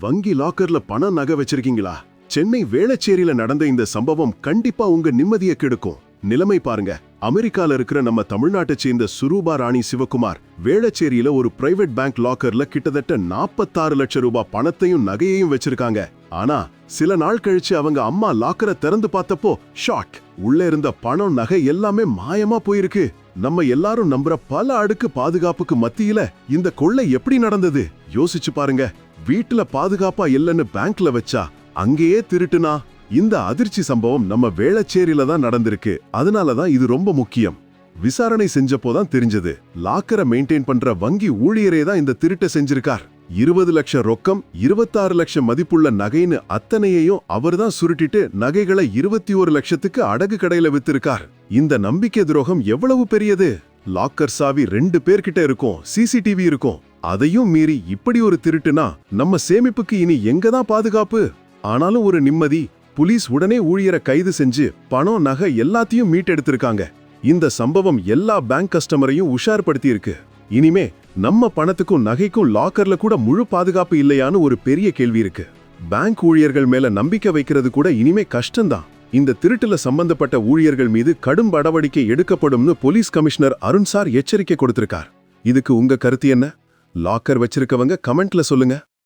வங்கி லாக்கர்ல பணம் நகை வச்சிருக்கீங்களா? சென்னை வேளச்சேரியில நடந்த இந்த சம்பவம் கண்டிப்பா உங்க நிம்மதியை கெடுக்கும். நிலைமை பாருங்க. அமெரிக்கால இருக்கிற நம்ம தமிழ்நாட்டை சேர்ந்த சுரூபா ராணி சிவகுமார் வேளச்சேரியில ஒரு பிரைவேட் பேங்க் லாக்கர்ல கிட்டத்தட்ட நாற்பத்தாறு லட்சம் ரூபாய் பணத்தையும் நகையையும் வச்சிருக்காங்க. ஆனா சில நாள் கழிச்சு அவங்க அம்மா லாக்கரை திறந்து பார்த்தப்போ ஷாக்! உள்ள இருந்த பணம் நகை எல்லாமே மாயமா போயிருக்கு. நம்ம எல்லாரும் நம்புற பல அடுக்கு பாதுகாப்புக்கு மத்தியில இந்த கொள்ளை எப்படி நடந்தது? யோசிச்சு பாருங்க. வீட்டுல பாதுகாப்பா இல்லைன்னு பேங்க்ல வச்சா அங்கேயே திருட்டுனா? இந்த அதிர்ச்சி சம்பவம் நம்ம வேளச்சேரியில தான் நடந்திருக்கு. அதனாலதான் இது ரொம்ப முக்கியம். விசாரணை செஞ்சப்போதான் தெரிஞ்சது. லாக்கரை மெயின்டைன் பண்ற வங்கி ஊழியரே தான் இந்த திருட்டை செஞ்சிருக்கார். இருபது லட்சம் ரொக்கம் இருபத்தாறு லட்சம் மதிப்புள்ள நகைன்னு அத்தனையையும் அவர்தான் சுருட்டிட்டு நகைகளை இருபத்தி ஒரு லட்சத்துக்கு அடகு கடையில வித்திருக்கார். இந்த நம்பிக்கை துரோகம் எவ்வளவு பெரியது? லாக்கர் சாவி ரெண்டு பேர்கிட்ட இருக்கும் சிசிடிவி இருக்கும். அதையும் மீறி இப்படி ஒரு திருட்டுனா நம்ம சேமிப்புக்கு இனி எங்க தான் பாதுகாப்பு? ஆனாலும் ஒரு நிம்மதி புலிஸ் உடனே ஊழியரை கைது செஞ்சு பணம் நகை எல்லாத்தையும் மீட்டெடுத்திருக்காங்க. இந்த சம்பவம் எல்லா பேங்க் கஸ்டமரையும் உஷார்படுத்தி இருக்கு இனிமே நம்ம பணத்துக்கும் நகைக்கும் லாக்கர்ல கூட முழு பாதுகாப்பு இல்லையான்னு ஒரு பெரிய கேள்வி இருக்கு. பேங்க் ஊழியர்கள் மேல நம்பிக்கை வைக்கிறது கூட இனிமே கஷ்டம்தான். இந்த திருட்டுல சம்பந்தப்பட்ட ஊழியர்கள் மீது கடும் நடவடிக்கை எடுக்கப்படும்னு போலீஸ் கமிஷனர் அருண் சார் எச்சரிக்கை கொடுத்திருக்கார். இதுக்கு உங்க கருத்து என்ன? லாக்கர் வச்சிருக்கவங்க கமெண்ட்ல சொல்லுங்க.